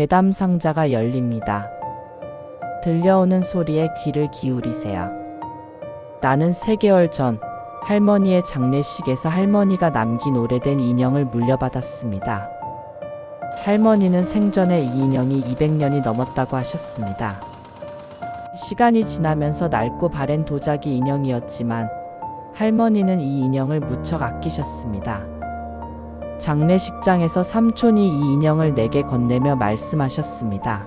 괴담 상자가 열립니다. 들려오는 소리에 귀를 기울이세요. 나는 3개월 전 할머니의 장례식에서 할머니가 남긴 오래된 인형을 물려받았습니다. 할머니는 생전에 이 인형이 200년이 넘었다고 하셨습니다. 시간이 지나면서 낡고 바랜 도자기 인형이었지만 할머니는 이 인형을 무척 아끼셨습니다. 장례식장에서 삼촌이 이 인형을 내게 건네며 말씀하셨습니다.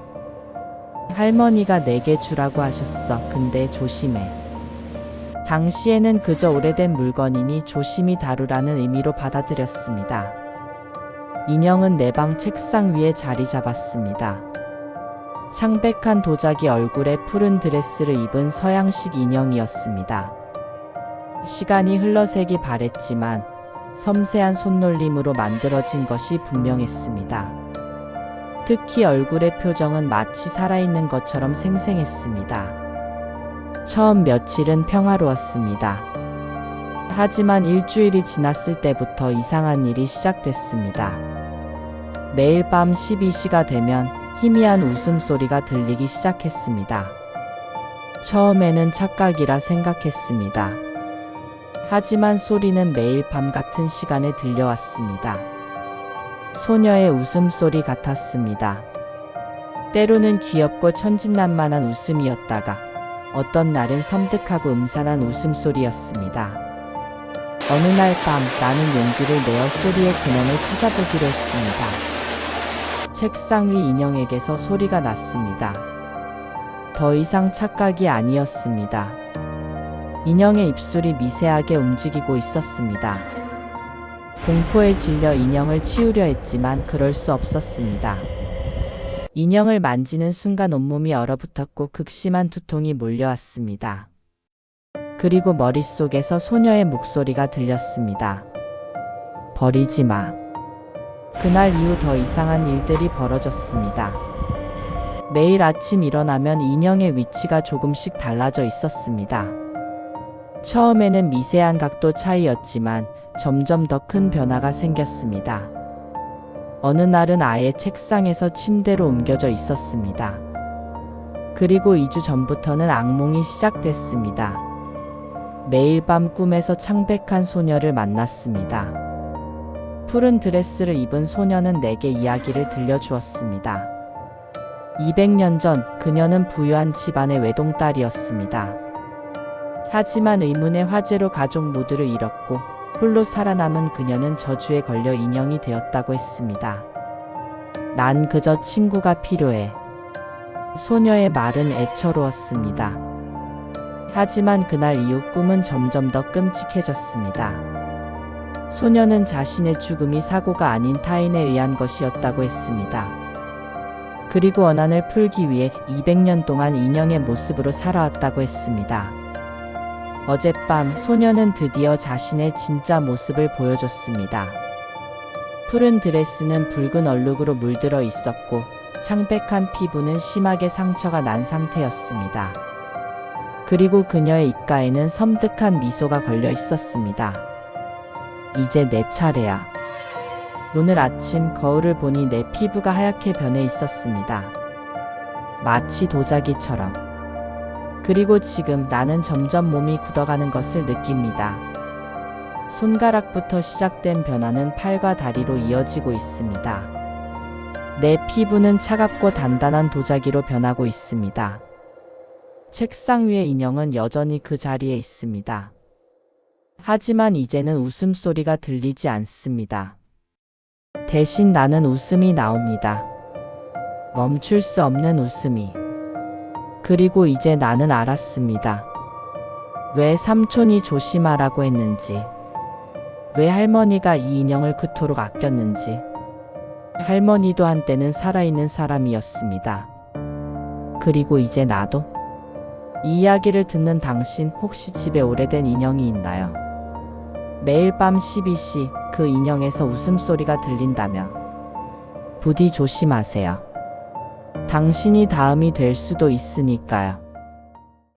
할머니가 내게 주라고 하셨어. 근데 조심해. 당시에는 그저 오래된 물건이니 조심히 다루라는 의미로 받아들였습니다. 인형은 내 방 책상 위에 자리 잡았습니다. 창백한 도자기 얼굴에 푸른 드레스를 입은 서양식 인형이었습니다. 시간이 흘러 색이 바랬지만 섬세한 손놀림으로 만들어진 것이 분명했습니다. 특히 얼굴의 표정은 마치 살아있는 것처럼 생생했습니다. 처음 며칠은 평화로웠습니다. 하지만 일주일이 지났을 때부터 이상한 일이 시작됐습니다. 매일 밤 12시가 되면 희미한 웃음소리가 들리기 시작했습니다. 처음에는 착각이라 생각했습니다. 하지만 소리는 매일 밤 같은 시간에 들려왔습니다. 소녀의 웃음소리 같았습니다. 때로는 귀엽고 천진난만한 웃음이었다가 어떤 날은 섬뜩하고 음산한 웃음소리였습니다. 어느 날 밤 나는 용기를 내어 소리의 근원을 찾아보기로 했습니다. 책상 위 인형에게서 소리가 났습니다. 더 이상 착각이 아니었습니다. 인형의 입술이 미세하게 움직이고 있었습니다. 공포에 질려 인형을 치우려 했지만 그럴 수 없었습니다. 인형을 만지는 순간 온몸이 얼어붙었고 극심한 두통이 몰려왔습니다. 그리고 머릿속에서 소녀의 목소리가 들렸습니다. 버리지 마. 그날 이후 더 이상한 일들이 벌어졌습니다. 매일 아침 일어나면 인형의 위치가 조금씩 달라져 있었습니다. 처음에는 미세한 각도 차이였지만 점점 더 큰 변화가 생겼습니다. 어느 날은 아예 책상에서 침대로 옮겨져 있었습니다. 그리고 2주 전부터는 악몽이 시작됐습니다. 매일 밤 꿈에서 창백한 소녀를 만났습니다. 푸른 드레스를 입은 소녀는 내게 이야기를 들려주었습니다. 200년 전 그녀는 부유한 집안의 외동딸이었습니다. 하지만 의문의 화재로 가족 모두를 잃었고 홀로 살아남은 그녀는 저주에 걸려 인형이 되었다고 했습니다. 난 그저 친구가 필요해. 소녀의 말은 애처로웠습니다. 하지만 그날 이후 꿈은 점점 더 끔찍해졌습니다. 소녀는 자신의 죽음이 사고가 아닌 타인에 의한 것이었다고 했습니다. 그리고 원한을 풀기 위해 200년 동안 인형의 모습으로 살아왔다고 했습니다. 어젯밤 소녀는 드디어 자신의 진짜 모습을 보여줬습니다. 푸른 드레스는 붉은 얼룩으로 물들어 있었고 창백한 피부는 심하게 상처가 난 상태였습니다. 그리고 그녀의 입가에는 섬뜩한 미소가 걸려 있었습니다. 이제 내 차례야. 오늘 아침 거울을 보니 내 피부가 하얗게 변해 있었습니다. 마치 도자기처럼. 그리고 지금 나는 점점 몸이 굳어가는 것을 느낍니다. 손가락부터 시작된 변화는 팔과 다리로 이어지고 있습니다. 내 피부는 차갑고 단단한 도자기로 변하고 있습니다. 책상 위의 인형은 여전히 그 자리에 있습니다. 하지만 이제는 웃음소리가 들리지 않습니다. 대신 나는 웃음이 나옵니다. 멈출 수 없는 웃음이. 그리고 이제 나는 알았습니다. 왜 삼촌이 조심하라고 했는지. 왜 할머니가 이 인형을 그토록 아꼈는지. 할머니도 한때는 살아있는 사람이었습니다. 그리고 이제 나도. 이 이야기를 듣는 당신 혹시 집에 오래된 인형이 있나요? 매일 밤 12시 그 인형에서 웃음소리가 들린다면 부디 조심하세요. 당신이 다음이 될 수도 있으니까요.